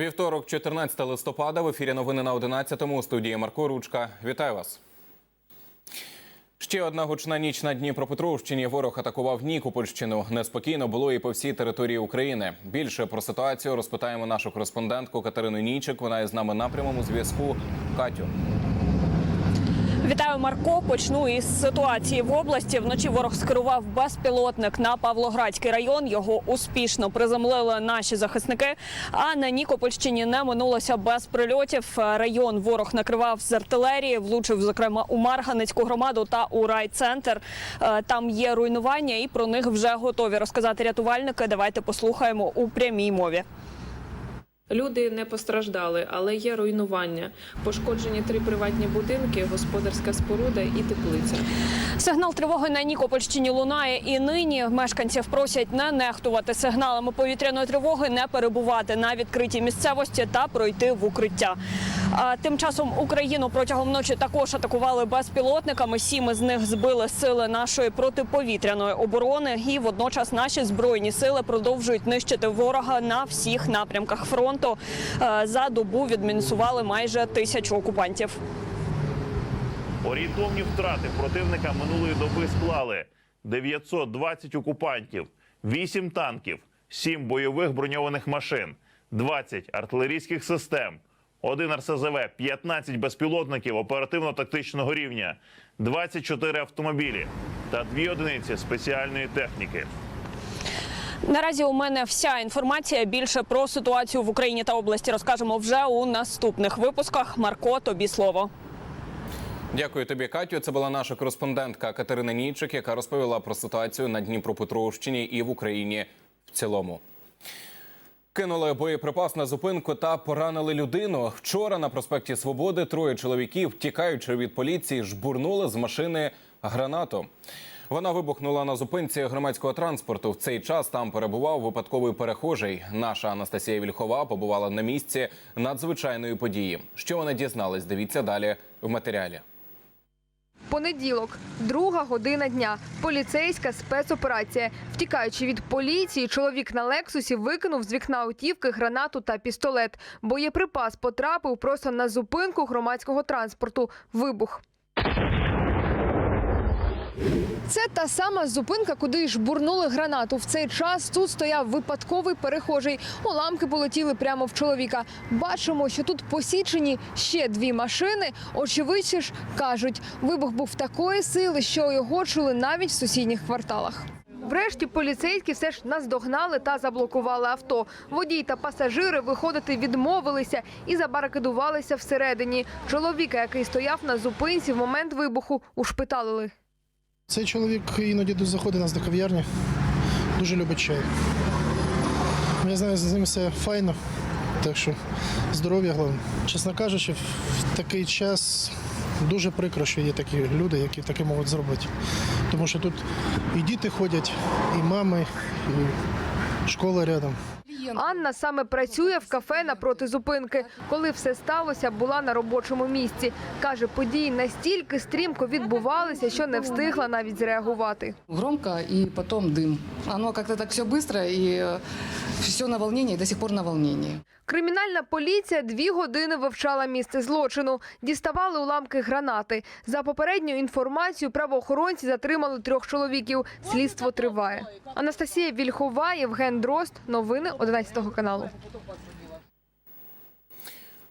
Вівторок, 14 листопада, в ефірі новини на 11-му у студії Марко Ручка. Вітаю вас. Ще одна гучна ніч на Дніпропетровщині. Ворог атакував Нікопольщину. Неспокійно було і по всій території України. Більше про ситуацію розпитаємо нашу кореспондентку Катерину Нічик. Вона є з нами на прямому зв'язку. Катю. Вітаю, Марко. Почну із ситуації в області. Вночі ворог скерував безпілотник на Павлоградський район. Його успішно приземлили наші захисники. А на Нікопольщині не минулося без прильотів. Район ворог накривав з артилерії, влучив зокрема у Марганецьку громаду та у райцентр. Е, Там є руйнування, і про них вже готові розказати рятувальники. Давайте послухаємо у прямій мові. Люди не постраждали, але є руйнування. Пошкоджені три приватні будинки, господарська споруда і теплиця. Сигнал тривоги на Нікопольщині лунає і нині. Мешканців просять не нехтувати сигналами повітряної тривоги, не перебувати на відкритій місцевості та пройти в укриття. Тим часом Україну протягом ночі також атакували безпілотниками. Сім із них збили сили нашої протиповітряної оборони. І водночас наші збройні сили продовжують нищити ворога на всіх напрямках фронту. За добу відмінусували майже тисячу окупантів. Орієнтовні втрати противника минулої доби склали 920 окупантів, 8 танків, 7 бойових броньованих машин, 20 артилерійських систем, 1 РСЗВ, 15 безпілотників оперативно-тактичного рівня, 24 автомобілі та 2 одиниці спеціальної техніки. Наразі у мене вся інформація. Більше про ситуацію в Україні та області розкажемо вже у наступних випусках. Марко, тобі слово. Дякую тобі, Катю. Це була наша кореспондентка Катерина Нічик, яка розповіла про ситуацію на Дніпропетровщині і в Україні в цілому. Кинули боєприпас на зупинку та поранили людину. Вчора на проспекті Свободи троє чоловіків, тікаючи від поліції, жбурнули з машини гранату. Вона вибухнула на зупинці громадського транспорту. В цей час там перебував випадковий перехожий. Наша Анастасія Вільхова побувала на місці надзвичайної події. Що вони дізнались? Дивіться далі в матеріалі. Понеділок, друга година дня. Поліцейська спецоперація. Втікаючи від поліції, чоловік на лексусі викинув з вікна автівки гранату та пістолет. Боєприпас потрапив просто на зупинку громадського транспорту. Вибух. Це та сама зупинка, куди ж бурнули гранату. В цей час тут стояв випадковий перехожий. Уламки полетіли прямо в чоловіка. Бачимо, що тут посічені ще дві машини. Очевидці ж кажуть, вибух був такої сили, що його чули навіть в сусідніх кварталах. Врешті поліцейські все ж наздогнали та заблокували авто. Водій та пасажири виходити відмовилися і забарикадувалися всередині. Чоловіка, який стояв на зупинці в момент вибуху, ушпиталили. Цей чоловік іноді заходить нас до кав'ярні, дуже любить чай. Я знаю, з ним все файно, так що здоров'я головне. Чесно кажучи, в такий час дуже прикро, що є такі люди, які таке можуть зробити. Тому що тут і діти ходять, і мами, і школа рядом. Анна саме працює в кафе напроти зупинки. Коли все сталося, була на робочому місці. Каже, події настільки стрімко відбувалися, що не встигла навіть зреагувати. Громко и потом дым. Оно как-то так все быстро и все на волнении, до сих пор на волнении. Кримінальна поліція дві години вивчала місце злочину. Діставали уламки гранати. За попередньою інформацією, правоохоронці затримали трьох чоловіків. Слідство триває. Анастасія Вільхова, Євген Дрозд. Новини 11 каналу.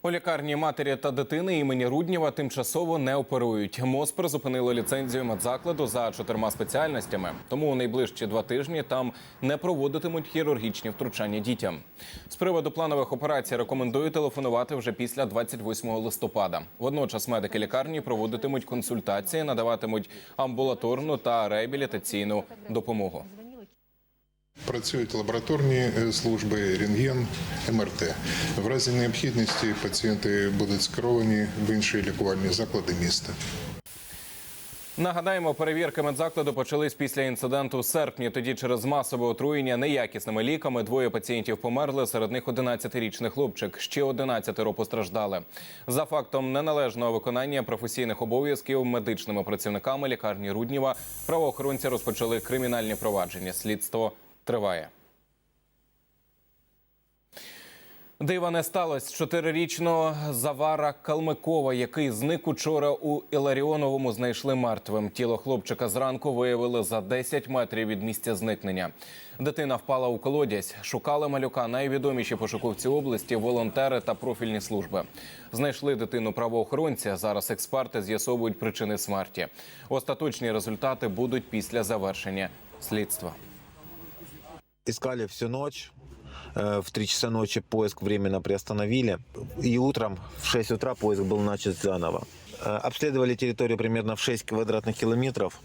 У лікарні матері та дитини імені Руднєва тимчасово не оперують. МОЗ призупинило ліцензію медзакладу за чотирма спеціальностями. Тому у найближчі два тижні там не проводитимуть хірургічні втручання дітям. З приводу планових операцій рекомендую телефонувати вже після 28 листопада. Водночас медики лікарні проводитимуть консультації, надаватимуть амбулаторну та реабілітаційну допомогу. Працюють лабораторні е, служби, рентген, МРТ. В разі необхідності пацієнти будуть скеровані в інші лікувальні заклади міста. Нагадаємо, перевірки медзакладу почались після інциденту у серпні. Тоді через масове отруєння неякісними ліками двоє пацієнтів померли. Серед них 11-річний хлопчик. Ще 11 постраждали. За фактом неналежного виконання професійних обов'язків медичними працівниками лікарні Рудніва правоохоронці розпочали кримінальні провадження. Слідство триває. Дива не сталося. Чотирирічного Завара Калмикова, який зник учора у Іларіоновому, знайшли мертвим. Тіло хлопчика зранку виявили за 10 метрів від місця зникнення. Дитина впала у колодязь. Шукали малюка найвідоміші пошуковці області, волонтери та профільні служби. Знайшли дитину правоохоронці. Зараз експерти з'ясовують причини смерті. Остаточні результати будуть після завершення слідства. Искали всю ночь. Э, В 3 часа ночи поиск временно приостановили. И утром в 6 утра поиск был начат заново. Э, Обследовали территорию примерно в 6 квадратных километров.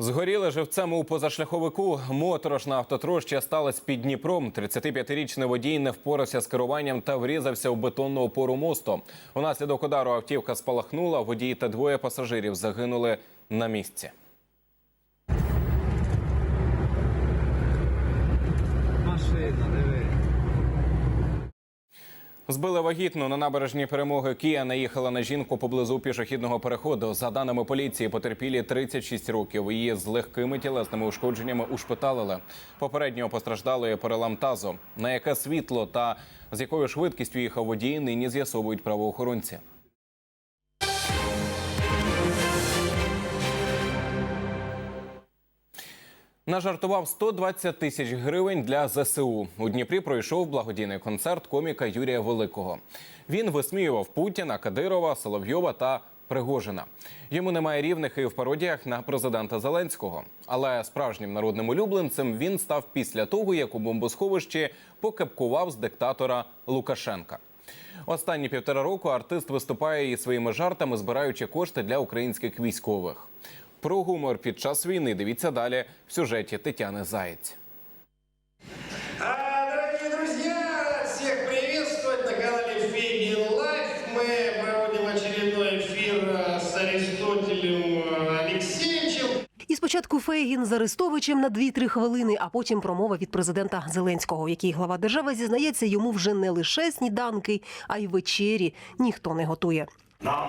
Згоріли живцем у позашляховику. Моторошна автотроща сталася під Дніпром. 35-річний водій не впорався з керуванням та врізався в бетонну опору мосту. Унаслідок удару автівка спалахнула. Водій та двоє пасажирів загинули на місці. Збили вагітну на набережні перемоги. Кія наїхала на жінку поблизу пішохідного переходу. За даними поліції, потерпілі 36 років. Її з легкими тілесними ушкодженнями ушпиталили. Попередньо постраждалої перелам тазу. На яке світло та з якою швидкістю їхав водій, нині з'ясовують правоохоронці. Нажартував 120 тисяч гривень для ЗСУ. У Дніпрі пройшов благодійний концерт коміка Юрія Великого. Він висміював Путіна, Кадирова, Соловйова та Пригожина. Йому немає рівних і в пародіях на президента Зеленського. Але справжнім народним улюбленцем він став після того, як у бомбосховищі покепкував з диктатора Лукашенка. Останні півтора року артист виступає із своїми жартами, збираючи кошти для українських військових. Про гумор під час війни дивіться далі в сюжеті Тетяни Заєць. Спочатку Фейгін з Арестовичем на 2-3 хвилини, а потім промова від президента Зеленського, в якій глава держави зізнається, йому вже не лише сніданки, а й вечері ніхто не готує. Нам,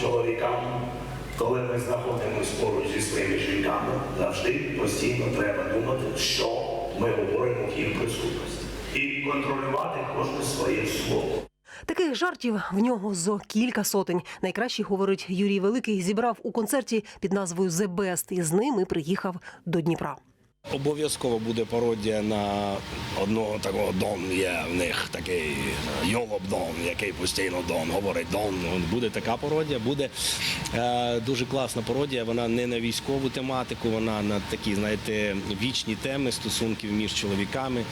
чоловікам, коли ми знаходимося поруч зі своїми жінками, завжди постійно треба думати, що ми говоримо в їх присутності, і контролювати кожне своє слово. Таких жартів в нього зо кілька сотень. Найкраще, говорить Юрій Великий, зібрав у концерті під назвою «The Best» і з ним і приїхав до Дніпра. Обов'язково буде пародія на одного такого Дон. Є в них такий Йолоп Дон, який постійно Дон говорить Дон. Буде така пародія. Буде е, дуже класна пародія. Вона не на військову тематику, вона на такі, знаєте, вічні теми стосунків між чоловіками,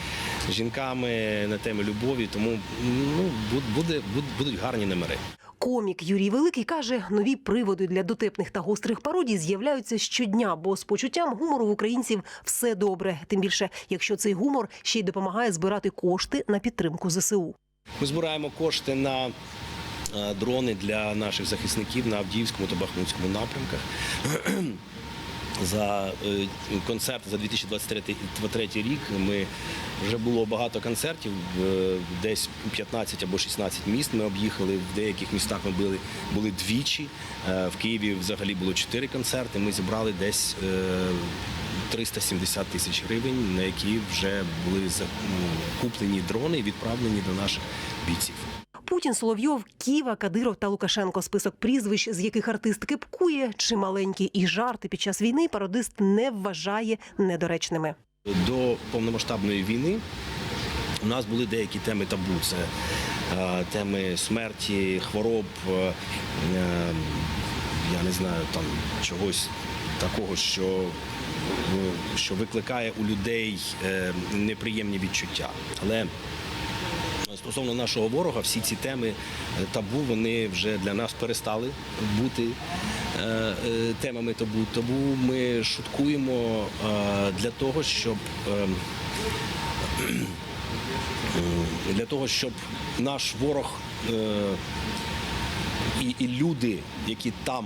жінками, на теми любові. Тому ну буде будуть гарні номери. Комік Юрій Великий каже, нові приводи для дотепних та гострих пародій з'являються щодня, бо з почуттям гумору в українців все добре. Тим більше, якщо цей гумор ще й допомагає збирати кошти на підтримку ЗСУ. Ми збираємо кошти на е, дрони для наших захисників на Авдіївському та Бахмутському напрямках. За е, концерт за 2023 рік ми вже було багато концертів, е, десь 15 або 16 міст ми об'їхали. В деяких містах ми були, були двічі. Е, В Києві взагалі було 4 концерти. Ми зібрали десь е, 370 тисяч гривень, на які вже були за- ну, куплені дрони і відправлені до наших бійців. Путін, Соловйов, Ківа, Кадиров та Лукашенко. Список прізвищ, з яких артист кипкує, чи маленькі і жарти під час війни пародист не вважає недоречними. До повномасштабної війни у нас були деякі теми табу. Це е, теми смерті, хвороб, е, е, я не знаю, там чогось такого, що, е, що викликає у людей е, неприємні відчуття. Але Стосовно нашого ворога, всі ці теми е, табу вони вже для нас перестали бути е, е, темами табу. Тому ми шуткуємо для того, щоб е, е, для того, щоб наш ворог і люди, які там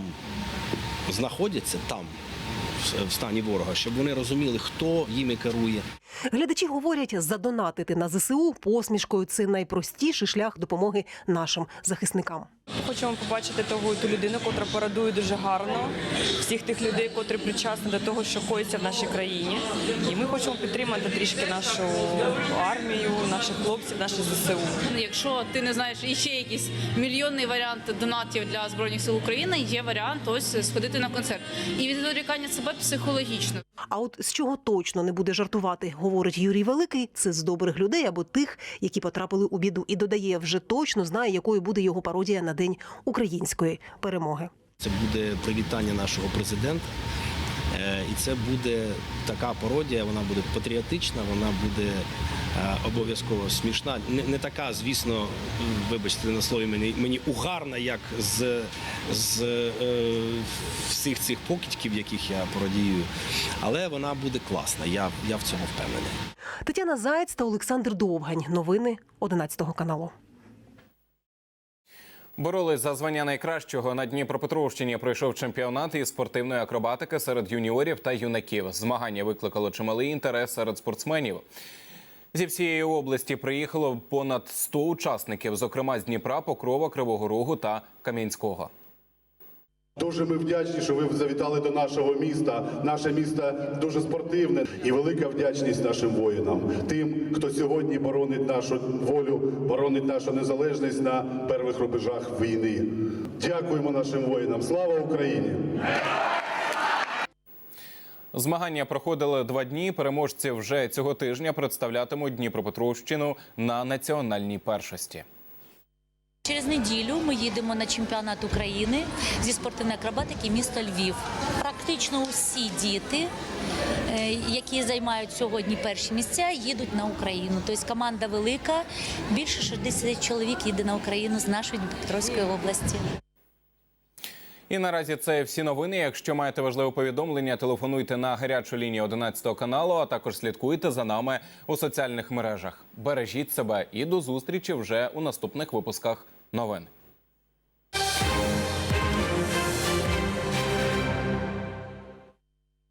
знаходяться, там в- стані ворога, щоб вони розуміли, хто їми керує. Глядачі говорять, задонатити на ЗСУ посмішкою це найпростіший шлях допомоги нашим захисникам. Хочемо побачити того ту людину, котра порадує дуже гарно всіх тих людей, котрі причасні до того, що коїться в нашій країні. І ми хочемо підтримати трішки нашу армію, наших хлопців, наші ЗСУ. Якщо ти не знаєш і ще якийсь мільйонний варіант донатів для збройних сил України, є варіант ось сходити на концерт і відволікання себе психологічно. А от з чого точно не буде жартувати, говорить Юрій Великий, це з добрих людей або тих, які потрапили у біду, і додає, вже точно знає, якою буде його пародія на день української перемоги. Це буде привітання нашого президента. Е, І це буде така пародія, вона буде патріотична, вона буде е, обов'язково смішна. Не, не така, звісно, вибачте на слові мені, мені угарна, як з, з е, всіх цих покидьків, яких я пародію. Але вона буде класна. Я, я в цьому впевнений. Тетяна Заєць та Олександр Довгань. Новини 11 каналу. Боролись за звання найкращого на Дніпропетровщині. Пройшов чемпіонат із спортивної акробатики серед юніорів та юнаків. Змагання викликало чималий інтерес серед спортсменів. Зі всієї області приїхало понад 100 учасників, зокрема з Дніпра, Покрова, Кривого Рогу та Кам'янського. Дуже ми вдячні, що ви завітали до нашого міста. Наше місто дуже спортивне і велика вдячність нашим воїнам, тим, хто сьогодні боронить нашу волю, боронить нашу незалежність на перших рубежах війни. Дякуємо нашим воїнам. Слава Україні! Змагання проходили два дні. Переможці вже цього тижня представлятимуть Дніпропетровщину на національній першості. Через неділю ми їдемо на чемпіонат України зі спортивної акробатики місто Львів. Практично усі діти, е, які займають сьогодні перші місця, їдуть на Україну. Тобто команда велика, більше 60 чоловік їде на Україну з нашої Дніпропетровської області. І наразі це всі новини. Якщо маєте важливе повідомлення, телефонуйте на гарячу лінію 11 каналу, а також слідкуйте за нами у соціальних мережах. Бережіть себе і до зустрічі вже у наступних випусках новин.